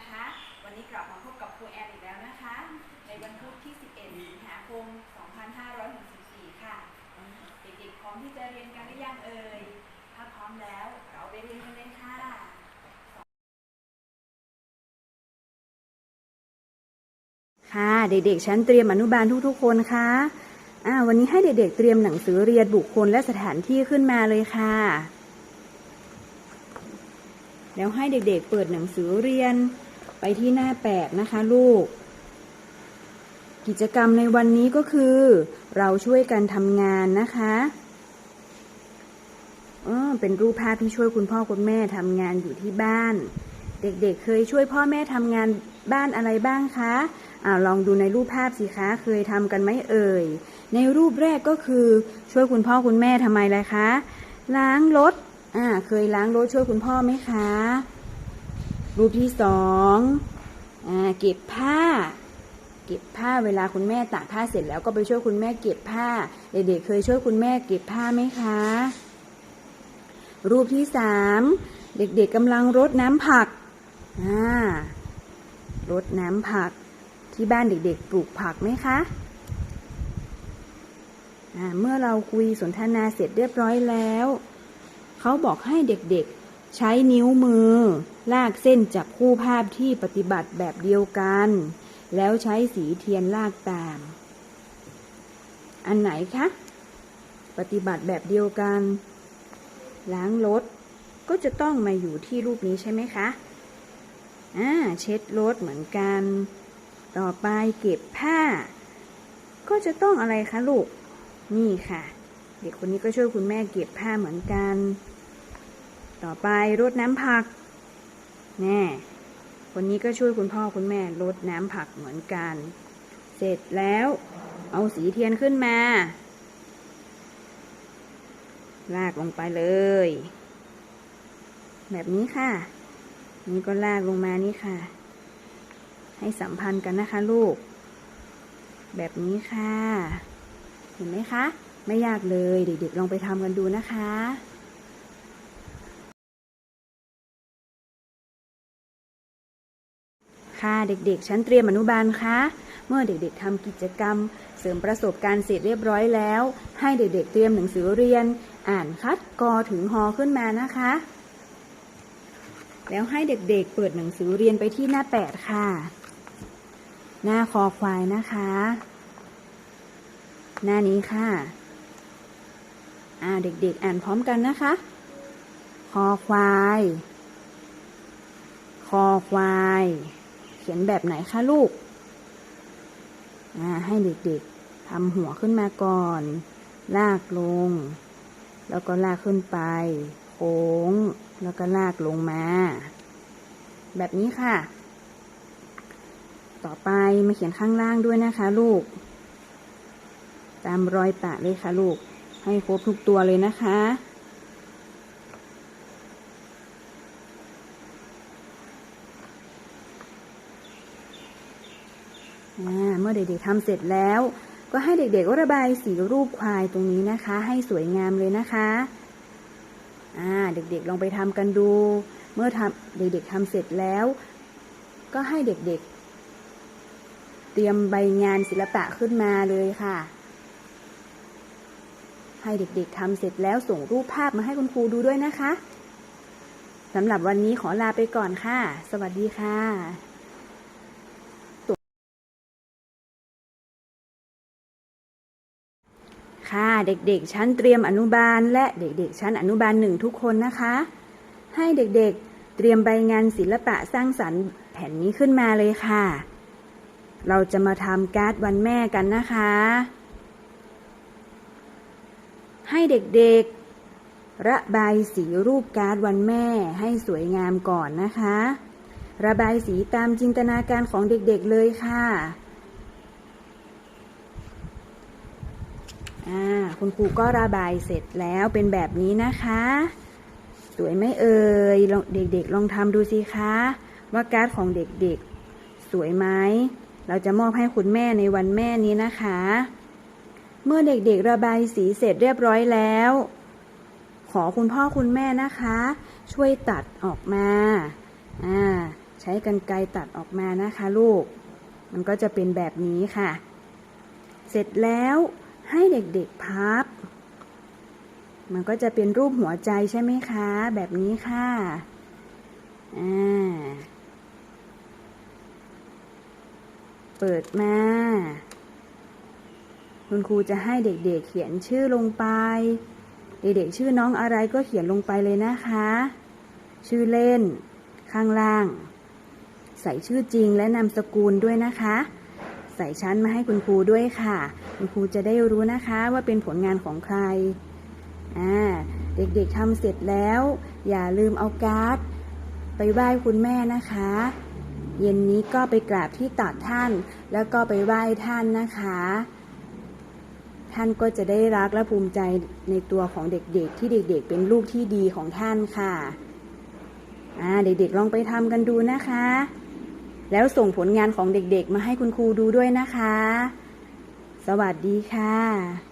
นุบาลคะ วันนี้กลับมาพบกับครูแอนอีกแล้วนะคะ ในวันพุธที่ 11 สิงหาคม 2564 ค่ะ เด็กๆพร้อมที่จะเรียนกันหรือยังเอ่ย ถ้าพร้อมแล้วเราไปเรียนกันเลยค่ะค่ะเด็กๆชั้นเตรียมอนุบาลทุกๆคนคะอ่าวันนี้ให้เด็กๆเตรียมหนังสือเรียนบุคคลและสถานที่ขึ้นมาเลยค่ะ แล้วให้เด็กๆเปิดหนังสือเรียน ไปที่หน้าแปดนะคะลูก กิจกรรมในวันนี้ก็คือ เราช่วยกันทำงานนะคะอ๋อเป็นรูปภาพที่ช่วยคุณพ่อคุณแม่ทำงานอยู่ที่บ้าน เด็กๆเคยช่วยพ่อแม่ทำงานบ้านอะไรบ้างคะอ่าลองดูในรูปภาพสิคะเคยทำกันไหมเอ่ย ในรูปแรกก็คือช่วยคุณพ่อคุณแม่ทำไมล่ะคะ ล้างรถอ่าเคยล้างรถช่วยคุณพ่อไหมคะ รูปที่สองอเก็บผ้า เก็บผ้าเวลาคุณแม่ตากผ้าเสร็จแล้วก็ไปช่วยคุณแม่เก็บผ้า เด็กๆเคยช่วยคุณแม่เก็บผ้าไหมคะ รูปที่สามเด็กๆกำลังรดน้ำผักรดน้ำผักที่บ้านเด็กๆ ปลูกผักไหมคะเมื่อเราคุยสนทนาเสร็จเรียบร้อยแล้ว เขาบอกให้เด็กๆ ใช้นิ้วมือ ลากเส้นจับคู่ภาพที่ปฏิบัติแบบเดียวกัน แล้วใช้สีเทียนลากตาม อันไหนคะ ปฏิบัติแบบเดียวกัน ล้างรถก็จะต้องมาอยู่ที่รูปนี้ใช่ไหมคะอ่าเช็ดรถเหมือนกัน ต่อไปเก็บผ้า ก็จะต้องอะไรคะลูก นี่ค่ะ เด็กคนนี้ก็ช่วยคุณแม่เก็บผ้าเหมือนกัน ต่อไปรดน้ำผัก แน่คนนี้ก็ช่วยคุณพ่อคุณแม่รดน้ำผักเหมือนกัน เสร็จแล้ว เอาสีเทียนขึ้นมา ลากลงไปเลย แบบนี้ค่ะ นี่ก็ลากลงมานี่ค่ะ ให้สัมพันธ์กันนะคะลูก แบบนี้ค่ะ เห็นไหมคะ ไม่ยากเลย เด็กๆลองไปทำกันดูนะคะ ค่ะเด็กๆ ชั้นเตรียมอนุบาลคะ เมื่อเด็กๆทำกิจกรรม เสริมประสบการณ์เสร็จเรียบร้อยแล้ว ให้เด็กๆ เตรียมหนังสือเรียน อ่านคัดกอถึงฮอขึ้นมานะคะ แล้วให้เด็กๆ เปิดหนังสือเรียนไปที่หน้าแปดค่ะ หน้าคอควายนะคะ หน้านี้ค่ะ อ่าเด็กๆ อ่านพร้อมกันนะคะ คอควาย คอควาย เขียนแบบไหนคะลูก ให้เด็กๆทำหัวขึ้นมาก่อน ลากลง แล้วก็ลากขึ้นไป โค้ง แล้วก็ลากลงมา แบบนี้ค่ะ ต่อไปมาเขียนข้างล่างด้วยนะคะลูก ตามรอยปะเลยค่ะลูก ให้ครบทุกตัวเลยนะคะ เมื่อเด็กๆทำเสร็จแล้ว ก็ให้เด็กๆระบายสีรูปควายตรงนี้นะคะ ให้สวยงามเลยนะคะเด็กๆลองไปทำกันดู เมื่อทำเด็กๆทำเสร็จแล้ว ก็ให้เด็กๆ เตรียมใบงานศิลปะขึ้นมาเลยค่ะ ให้เด็กๆทำเสร็จแล้วส่งรูปภาพมาให้คุณครูดูด้วยนะคะสำหรับวันนี้ขอลาไปก่อนค่ะ สวัสดีค่ะ ค่ะเด็กๆ ชั้นเตรียมอนุบาล และเด็กๆ ชั้นอนุบาลหนึ่งทุกคนนะคะ ให้เด็กๆ เตรียมใบงานศิลปะสร้างสรรค์แผ่นนี้ขึ้นมาเลยค่ะ เราจะมาทำการ์ดวันแม่กันนะคะ ให้เด็กๆ ระบายสีรูปการ์ดวันแม่ให้สวยงามก่อนนะคะ ระบายสีตามจินตนาการของเด็กๆเลยค่ะ อ่าคุณครูก็ระบายเสร็จแล้วเป็นแบบนี้นะคะ สวยไหมเอ่ยลอเด็กๆ ลองทำดูสิคะ ว่าการ์ดของเด็กๆ สวยไหมเราจะมอบให้คุณแม่ในวันแม่นี้นะคะ เมื่อเด็กๆ ระบายสีเสร็จเรียบร้อยแล้ว ขอคุณพ่อคุณแม่นะคะ ช่วยตัดออกมาอ่าใช้กันไกรตัดออกมานะคะลูก มันก็จะเป็นแบบนี้ค่ะ เสร็จแล้ว ให้เด็กๆพับ มันก็จะเป็นรูปหัวใจใช่ไหมคะ แบบนี้ค่ะ อ่า เปิดมา คุณครูจะให้เด็กๆเขียนชื่อลงไป เด็กๆชื่อน้องอะไรก็เขียนลงไปเลยนะคะ ชื่อเล่น ข้างล่าง ใส่ชื่อจริงและนามสกุลด้วยนะคะ ส่ชั้นมาให้คุณครูด้วยค่ะ คุณครูจะได้รู้นะคะว่าเป็นผลงานของใครอ่าเด็กๆทำเสร็จแล้ว อย่าลืมเอาการ์ดไปไหว้คุณแม่นะคะ เย็นนี้ก็ไปกราบที่ตักท่าน แล้วก็ไปไหว้ท่านนะคะ ท่านก็จะได้รักและภูมิใจในตัวของเด็กๆ ที่เด็กๆ เป็นลูกที่ดีของท่านค่ะอ่าเด็กๆลองไปทำกันดูนะคะ แล้วส่งผลงานของเด็กๆ มาให้คุณครูดูด้วยนะคะ สวัสดีค่ะ